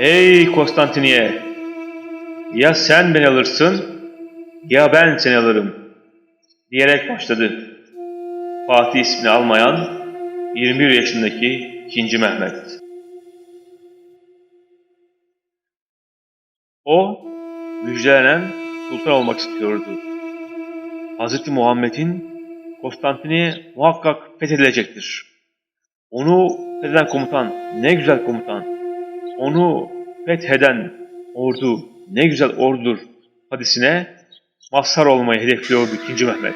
Ey Konstantiniye! Ya sen beni alırsın ya ben seni alırım diyerek başladı. Fatih ismini almayan 21 yaşındaki 2. Mehmet. O müjdelenen sultan olmak istiyordu. Hz. Muhammed'in Konstantiniye muhakkak fethedilecektir. Onu fetheden komutan ne güzel komutan. Onu fetheden ordu ne güzel ordudur hadisine mazhar olmayı hedefliyordu 2. Mehmet.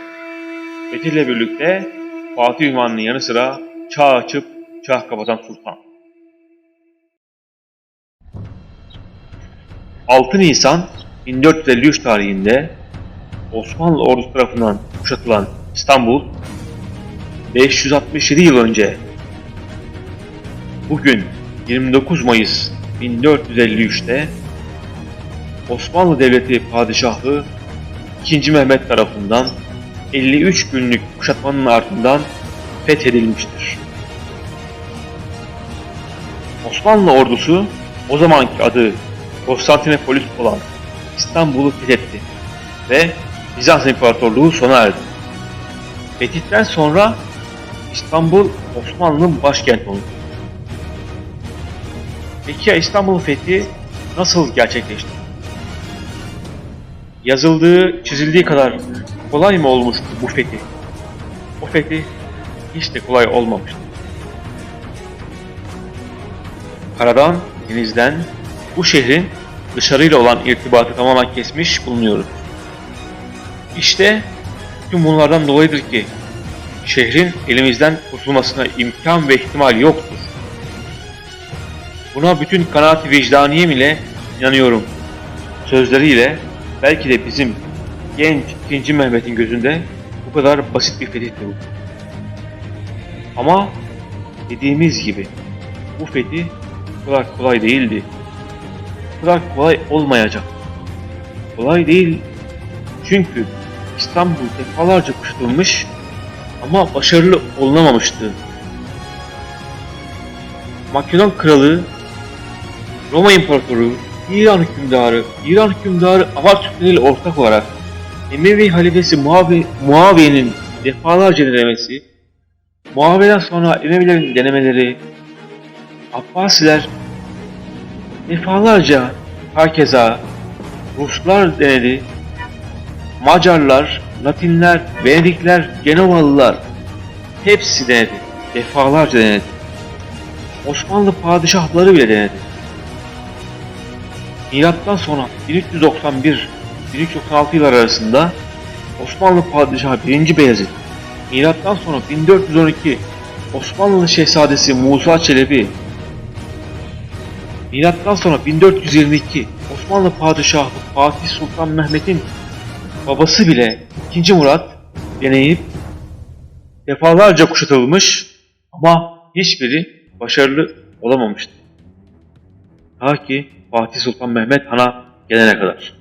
Fethiyle birlikte Fatih ünvanının yanı sıra çağ açıp çağ kapatan sultan. 6 Nisan 1453 tarihinde Osmanlı ordusu tarafından kuşatılan İstanbul 567 yıl önce bugün 29 Mayıs 1453'te Osmanlı Devleti Padişahı 2. Mehmet tarafından 53 günlük kuşatmanın ardından fethedilmiştir. Osmanlı ordusu o zamanki adı Konstantinopolis olan İstanbul'u fethetti ve Bizans İmparatorluğu sona erdi. Fetihten sonra İstanbul Osmanlı'nın başkenti oldu. Peki ya İstanbul fethi nasıl gerçekleşti? Yazıldığı, çizildiği kadar kolay mı olmuştu bu fethi? O fethi hiç de kolay olmamıştı. Karadan, denizden bu şehrin dışarıyla olan irtibatı tamamen kesmiş bulunuyoruz. İşte tüm bunlardan dolayıdır ki şehrin elimizden kurtulmasına imkan ve ihtimal yoktur. Buna bütün kanaat vicdaniyem ile inanıyorum. Sözleriyle belki de bizim genç 2. Mehmet'in gözünde bu kadar basit bir fetihti bu. Ama dediğimiz gibi bu fetih bu kadar kolay değildi. Bu kadar kolay olmayacak. Kolay değil çünkü İstanbul defalarca kuşatılmış ama başarılı olunamamıştı. Makedon kralı, Roma İmparatoru, İran hükümdarı, İran hükümdarı Avar Türkleri ile ortak olarak Emevi halifesi Muavi, Muaviye'nin defalarca denemesi, Muaviye'den sonra Emevilerin denemeleri, Abbasiler defalarca hakeza Ruslar denedi, Macarlar, Latinler, Venedikler, Genovalılar hepsi denedi. Defalarca denedi. Osmanlı padişahları bile denedi. Milattan sonra 1391-1396 yıllar arasında Osmanlı Padişahı 1. Beyazıt, milattan sonra 1412 Osmanlı Şehzadesi Musa Çelebi, milattan sonra 1422 Osmanlı Padişahı Fatih Sultan Mehmet'in babası bile 2. Murat deneyip defalarca kuşatılmış ama hiçbiri başarılı olamamıştı. Ta ki Fatih Sultan Mehmet Han'a gelene kadar.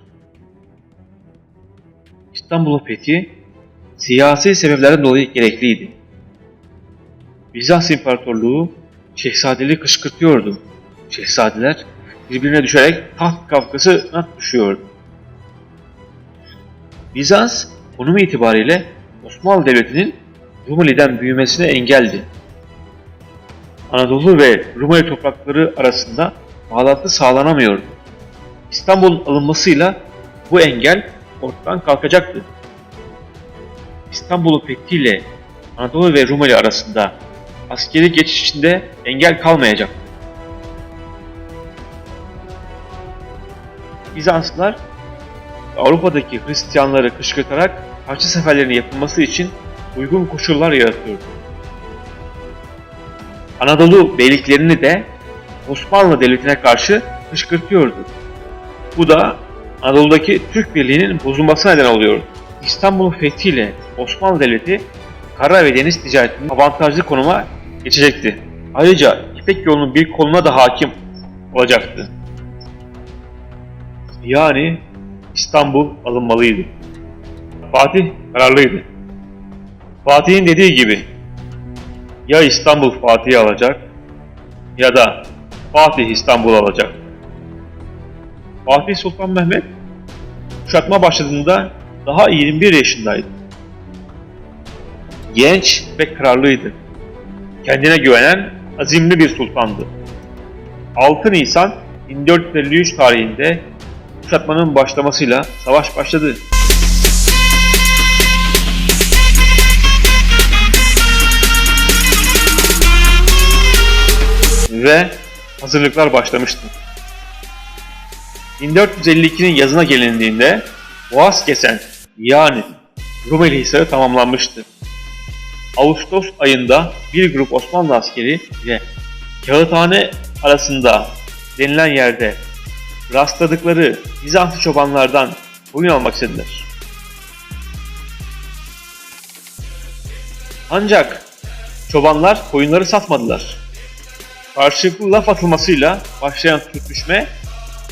İstanbul'un fethi siyasi sebeplerden dolayı gerekliydi. Bizans İmparatorluğu şehzadeliği kışkırtıyordu. Şehzadeler birbirine düşerek taht kavgasına düşüyordu. Bizans konumu itibariyle Osmanlı Devleti'nin Rumeli'den büyümesine engeldi. Anadolu ve Rumeli toprakları arasında bağlantı sağlanamıyordu. İstanbul'un alınmasıyla bu engel ortadan kalkacaktı. İstanbul'un fethiyle Anadolu ve Rumeli arasında askeri geçiş içinde engel kalmayacak. Bizanslılar Avrupa'daki Hristiyanları kışkırtarak haçlı seferlerinin yapılması için uygun koşullar yaratıyordu. Anadolu beyliklerini de Osmanlı Devleti'ne karşı kışkırtıyordu. Bu da Anadolu'daki Türk Birliği'nin bozulmasına neden oluyordu. İstanbul'un fethiyle Osmanlı Devleti kara ve deniz ticaretinin avantajlı konuma geçecekti. Ayrıca İpek yolunun bir koluna da hakim olacaktı. Yani İstanbul alınmalıydı. Fatih kararlıydı. Fatih'in dediği gibi ya İstanbul Fatih'i alacak ya da Fatih İstanbul alacak. Fatih Sultan Mehmet kuşatma başladığında daha 21 yaşındaydı. Genç ve kararlıydı. Kendine güvenen azimli bir sultandı. 6 Nisan 1453 tarihinde kuşatmanın başlamasıyla savaş başladı. Ve hazırlıklar başlamıştı. 1452'nin yazına gelindiğinde Boğaz kesen yani Rumeli Hisarı tamamlanmıştı. Ağustos ayında bir grup Osmanlı askeri ve Kağıthane arasında denilen yerde rastladıkları Bizanslı çobanlardan oyun almak istediler. Ancak çobanlar koyunları satmadılar. Karşılıklı laf atılmasıyla başlayan sürtüşme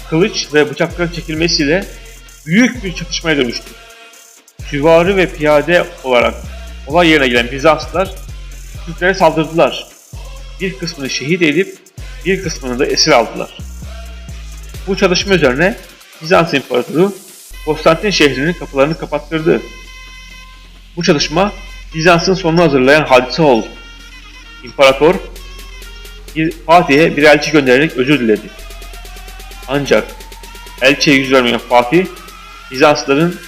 kılıç ve bıçakların çekilmesiyle büyük bir çatışmaya dönüştü. Süvari ve piyade olarak olay yerine gelen Bizanslılar Türklere saldırdılar. Bir kısmını şehit edip bir kısmını da esir aldılar. Bu çalışma üzerine Bizans İmparatoru Konstantin şehrinin kapılarını kapattırdı. Bu çalışma Bizans'ın sonunu hazırlayan hadise oldu. İmparator bir Fatih'e bir elçi göndererek özür diledi. Ancak elçiye yüz vermeyen Fatih, Bizansların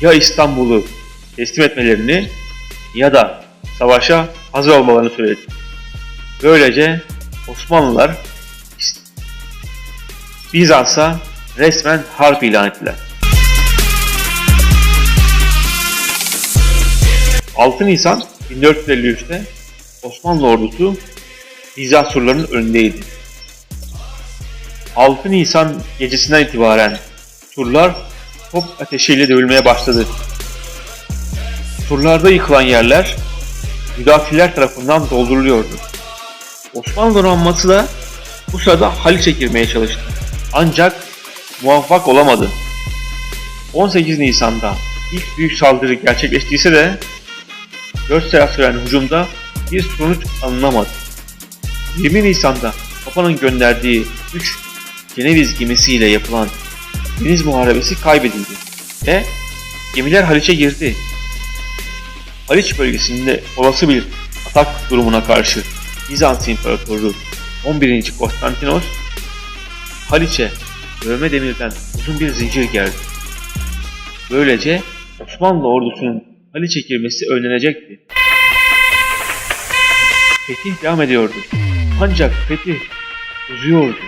ya İstanbul'u teslim etmelerini ya da savaşa hazır olmalarını söyledi. Böylece Osmanlılar Bizans'a resmen harp ilan ettiler. 6 Nisan 1453'te Osmanlı ordusu Bizans surlarının önündeydi. 6 Nisan gecesinden itibaren surlar top ateşiyle dövülmeye başladı. Surlarda yıkılan yerler müdafiler tarafından dolduruluyordu. Osmanlı donanması da bu sırada Haliç'e girmeye çalıştı. Ancak muvaffak olamadı. 18 Nisan'da ilk büyük saldırı gerçekleştiyse de 4 saat süren hücumda bir sonuç alınamadı. 20 Nisan'da Papa'nın gönderdiği 3 Ceneviz gemisiyle yapılan deniz muharebesi kaybedildi ve gemiler Haliç'e girdi. Haliç bölgesinde olası bir atak durumuna karşı Bizans İmparatoru 11. Konstantinos Haliç'e dövme demirden uzun bir zincir gerdi. Böylece Osmanlı ordusunun Haliç'e girmesi önlenecekti. Fetih devam ediyordu. Ancak fetih uzuyordu.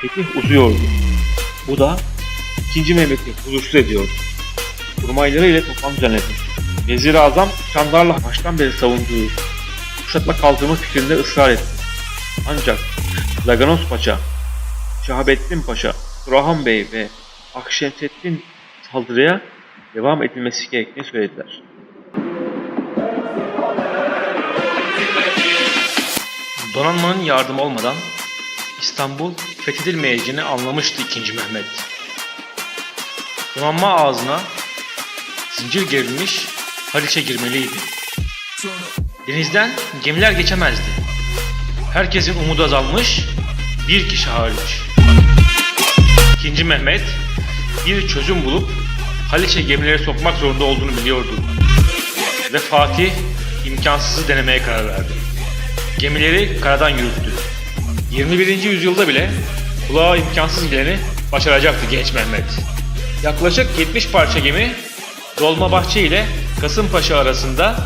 Fetih uzuyordu. Bu da 2. Mehmet'i huzursuz ediyordu. Kurmayları ile toplam düzenledi. Vezir-i Azam Çandarlı baştan beri savunduğu kuşatma kaldırma fikrinde ısrar etti. Ancak Laganos Paşa, Şahabettin Paşa, Turhan Bey ve Akşemseddin saldırıya devam edilmesi gerektiğini söylediler. Donanmanın yardımı olmadan İstanbul fethedilmeyeceğini anlamıştı 2. Mehmet. Donanma ağzına zincir gerilmiş Haliç'e girmeliydi. Denizden gemiler geçemezdi. Herkesin umudu azalmış, bir kişi hariç. 2. Mehmet bir çözüm bulup Haliç'e gemileri sokmak zorunda olduğunu biliyordu. Ve Fatih imkansızı denemeye karar verdi. Gemileri karadan yürüttü. 21. yüzyılda bile kulağa imkansız geleni başaracaktı genç Mehmet. Yaklaşık 70 parça gemi Dolmabahçe ile Kasımpaşa arasında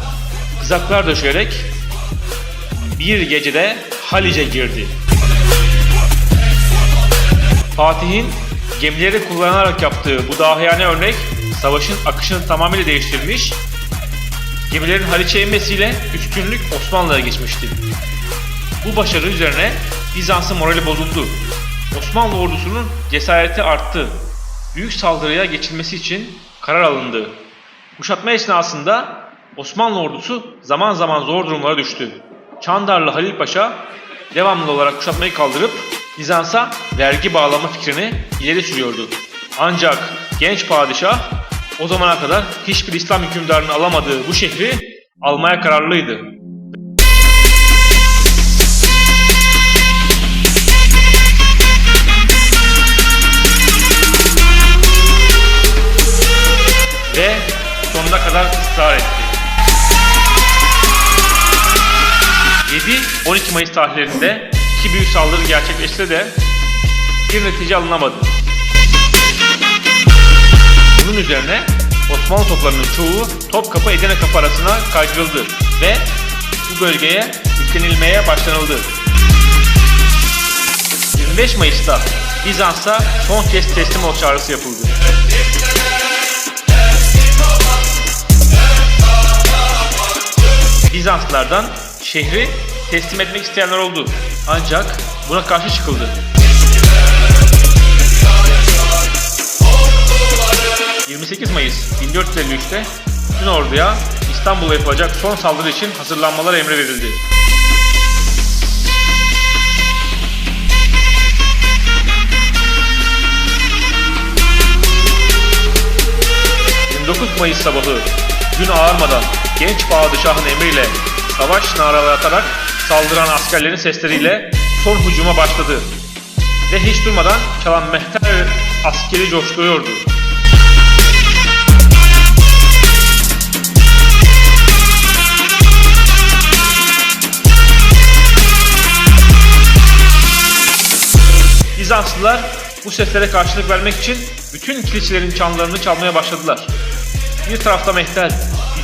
kızaklar döşeyerek bir gecede Halice girdi. Fatih'in gemileri kullanarak yaptığı bu dahiyane örnek savaşın akışını tamamıyla değiştirmiş, gemilerin Haliç'e inmesiyle üstünlük Osmanlı'ya geçmişti. Bu başarı üzerine Bizans'ın morali bozuldu. Osmanlı ordusunun cesareti arttı. Büyük saldırıya geçilmesi için karar alındı. Kuşatma esnasında Osmanlı ordusu zaman zaman zor durumlara düştü. Çandarlı Halil Paşa devamlı olarak kuşatmayı kaldırıp Bizans'a vergi bağlama fikrini ileri sürüyordu. Ancak genç padişah o zamana kadar hiçbir İslam hükümdarının alamadığı bu şehri almaya kararlıydı. Ve sonuna kadar ısrar etti. 7-12 Mayıs tarihlerinde iki büyük saldırı gerçekleşse de bir netice alınamadı. Bunun üzerine Osmanlı toplarının çoğu Topkapı Edirne Kapı arasına kaydırıldı ve bu bölgeye yüklenilmeye başlanıldı. 25 Mayıs'ta Bizans'a son kez teslim ol çağrısı yapıldı. Bizanslılardan şehri teslim etmek isteyenler oldu. Ancak buna karşı çıkıldı. 28 Mayıs 1453'te bütün orduya İstanbul'a yapılacak son saldırı için hazırlanmalar emri verildi. 29 Mayıs sabahı gün ağarmadan genç padişahın emriyle savaş naraları atarak saldıran askerlerin sesleriyle son hücuma başladı. Ve hiç durmadan çalan mehter askeri coşturuyordu. Bizanslılar bu seslere karşılık vermek için bütün kiliselerin çanlarını çalmaya başladılar. Bir tarafta mehter,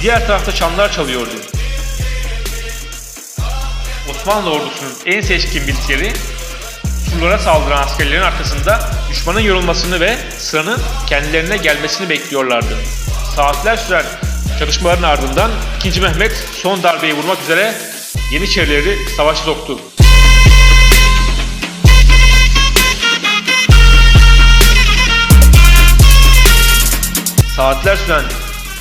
diğer tarafta çanlar çalıyordu. Osmanlı ordusunun en seçkin bilgileri surlara saldıran askerlerin arkasında düşmanın yorulmasını ve sıranın kendilerine gelmesini bekliyorlardı. Saatler süren çalışmaların ardından 2. Mehmet son darbeyi vurmak üzere Yeniçerileri savaşa soktu. Saatler süren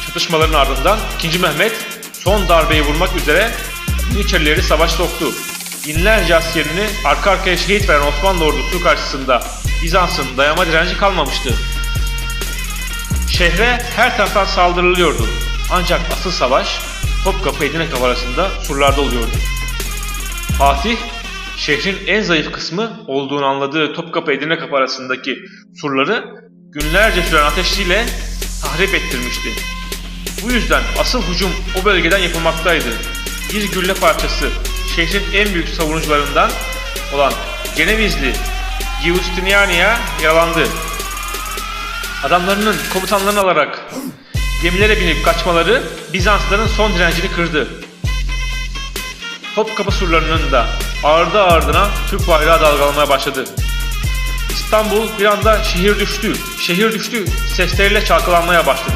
çatışmaların ardından 2. Mehmet son darbeyi vurmak üzere Yeniçerileri savaş soktu. Binlerce askerini arka arkaya şehit veren Osmanlı ordusu karşısında Bizans'ın dayama direnci kalmamıştı. Şehre her taraftan saldırılıyordu. Ancak asıl savaş Topkapı Edirne Kapı arasında surlarda oluyordu. Fatih, şehrin en zayıf kısmı olduğunu anladığı Topkapı Edirne Kapı arasındaki surları günlerce süren ateşiyle tahrip ettirmişti. Bu yüzden asıl hücum o bölgeden yapılmaktaydı. Bir gülle parçası şehrin en büyük savunucularından olan Cenevizli Giustiniani'ye yaralandı. Adamlarının komutanlarını alarak gemilere binip kaçmaları Bizansların son direncini kırdı. Topkapı surlarının da ardı ardına Türk bayrağı dalgalanmaya başladı. İstanbul bir anda şehir düştü, şehir düştü sesleriyle çalkalanmaya başladı.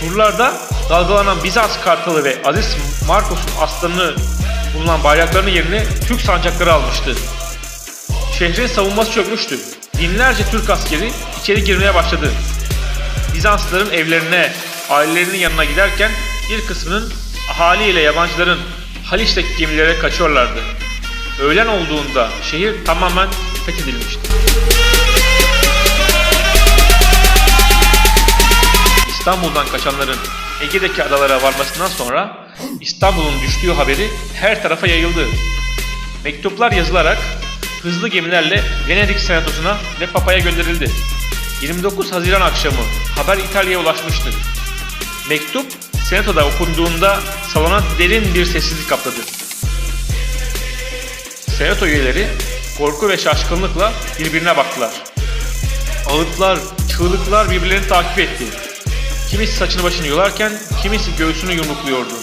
Surlarda dalgalanan Bizans kartalı ve Aziz Markos'un aslanı bulunan bayraklarının yerini Türk sancakları almıştı. Şehrin savunması çökmüştü. Binlerce Türk askeri içeri girmeye başladı. Bizanslıların evlerine, ailelerinin yanına giderken bir kısmının ahali ile yabancıların Haliç'teki gemilere kaçıyorlardı. Öğlen olduğunda şehir tamamen fethedilmişti. İstanbul'dan kaçanların Ege'deki adalara varmasından sonra İstanbul'un düştüğü haberi her tarafa yayıldı. Mektuplar yazılarak hızlı gemilerle Venedik senatosuna ve papaya gönderildi. 29 Haziran akşamı haber İtalya'ya ulaşmıştı. Mektup senatoda okunduğunda salona derin bir sessizlik kapladı. Senato üyeleri korku ve şaşkınlıkla birbirine baktılar. Ağıtlar, çığlıklar birbirlerini takip etti. Kimisi saçını başını yolarken kimisi göğsünü yumrukluyordu.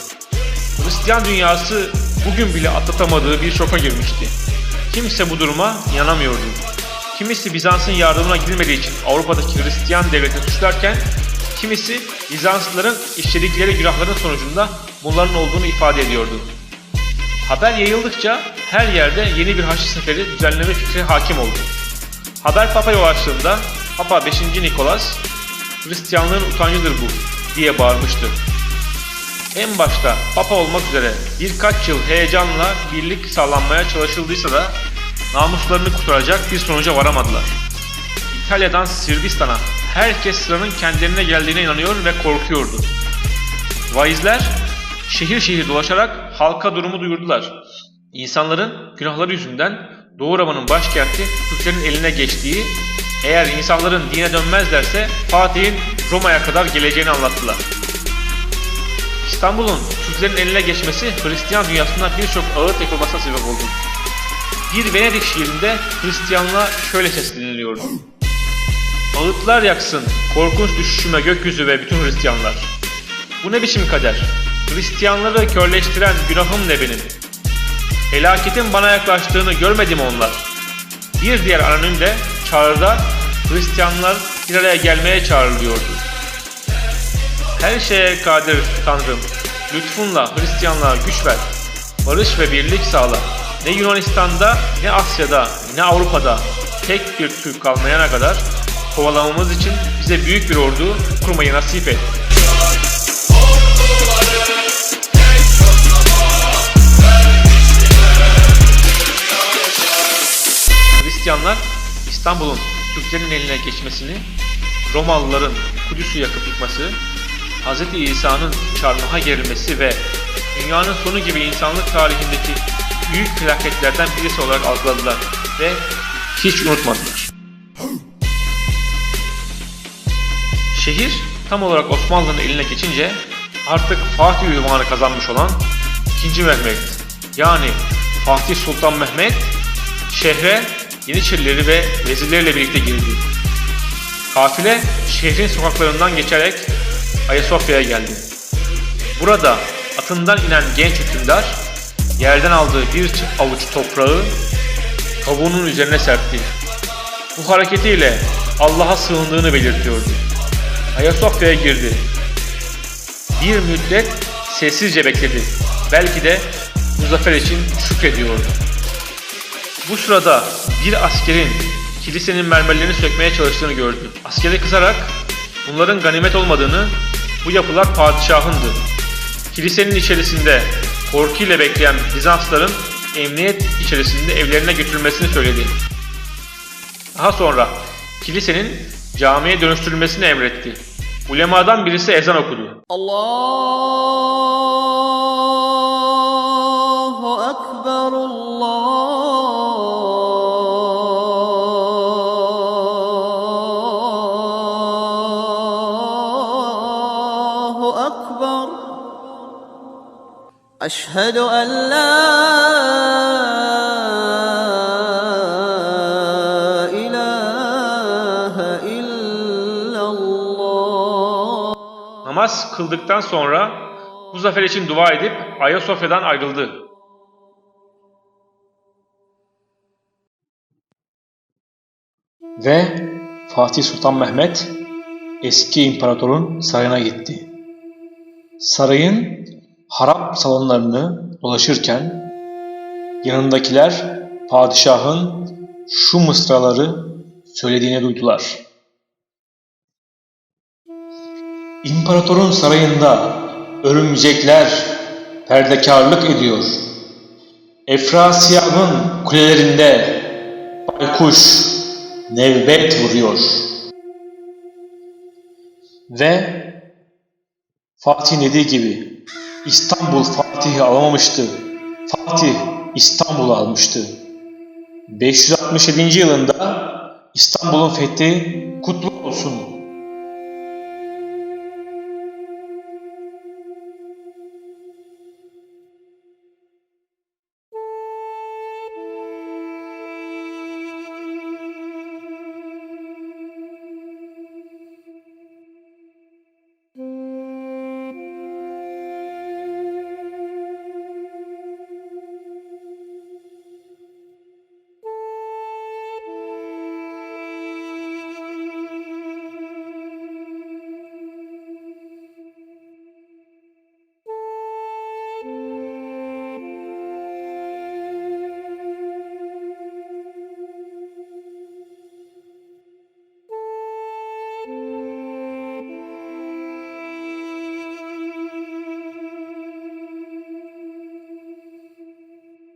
Hristiyan dünyası bugün bile atlatamadığı bir şoka girmişti. Kimse bu duruma inanamıyordu. Kimisi Bizans'ın yardımına gidilmediği için Avrupa'daki Hristiyan devletini suçlarken kimisi Bizanslıların işledikleri günahların sonucunda bunların olduğunu ifade ediyordu. Haber yayıldıkça her yerde yeni bir Haçlı Seferi düzenleme fikri hakim oldu. Haber Papa'ya ulaştığında Papa 5. Nikolas Hristiyanlığın utancıdır bu diye bağırmıştı. En başta Papa olmak üzere birkaç yıl heyecanla birlik sağlanmaya çalışıldıysa da namuslarını kurtaracak bir sonuca varamadılar. İtalya'dan Sırbistan'a herkes sıranın kendilerine geldiğine inanıyor ve korkuyordu. Vaizler şehir şehir dolaşarak halka durumu duyurdular. İnsanların günahları yüzünden Doğu Roma'nın başkenti Türklerin eline geçtiği, eğer insanların dine dönmezlerse Fatih'in Roma'ya kadar geleceğini anlattılar. İstanbul'un Türklerin eline geçmesi Hristiyan dünyasında birçok ağıt yapılmasına sebep oldu. Bir Venedik şiirinde Hristiyanlığa şöyle sesleniliyordu. Ağıtlar yaksın, korkunç düşüşüme gökyüzü ve bütün Hristiyanlar. Bu ne biçim kader? Hristiyanları körleştiren günahım ne benim? Felaketin bana yaklaştığını görmedi mi onlar? Bir diğer anonim de çağrıda Hristiyanlar bir araya gelmeye çağrılıyordu. Her şeye kadir Tanrım, lütfunla Hristiyanlığa güç ver, barış ve birlik sağla. Ne Yunanistan'da, ne Asya'da, ne Avrupa'da tek bir Türk kalmayana kadar kovalamamız için bize büyük bir ordu kurmayı nasip et. Hristiyanlar İstanbul'un Türklerin eline geçmesini, Romalıların Kudüs'ü yakıp yıkması, Hz. İsa'nın çarmıha gerilmesi ve dünyanın sonu gibi insanlık tarihindeki büyük felaketlerden birisi olarak algıladılar ve hiç unutmadılar. Şehir tam olarak Osmanlı'nın eline geçince artık Fatih ünvanı kazanmış olan 2. Mehmet yani Fatih Sultan Mehmet şehre Yeniçerileri ve vezirleriyle birlikte girdi. Kafile şehrin sokaklarından geçerek Ayasofya'ya geldi. Burada atından inen genç hükümdar yerden aldığı bir avuç toprağı kabuğunun üzerine serpti. Bu hareketiyle Allah'a sığındığını belirtiyordu. Ayasofya'ya girdi. Bir müddet sessizce bekledi. Belki de bu zafer için şükrediyordu. Bu sırada bir askerin kilisenin mermerlerini sökmeye çalıştığını gördü. Askere kızarak bunların ganimet olmadığını, bu yapılar padişahındı. Kilisenin içerisinde korkuyla bekleyen Bizansların emniyet içerisinde evlerine götürülmesini söyledi. Daha sonra kilisenin camiye dönüştürülmesini emretti. Ulemadan birisi ezan okudu. Allah أشهد أن لا إله إلا الله Namaz kıldıktan sonra bu zafer için dua edip Ayasofya'dan ayrıldı. Ve Fatih Sultan Mehmet eski imparatorun sarayına gitti. Sarayın harap salonlarını dolaşırken yanındakiler padişahın şu mısraları söylediğini duydular. İmparatorun sarayında örümcekler perdekarlık ediyor. Efrasiyab'ın kulelerinde baykuş nevbet vuruyor. Ve Fatih dediği gibi İstanbul Fatih'i alamamıştı. Fatih İstanbul'u almıştı. 567. yılında İstanbul'un fethi kutlu olsun.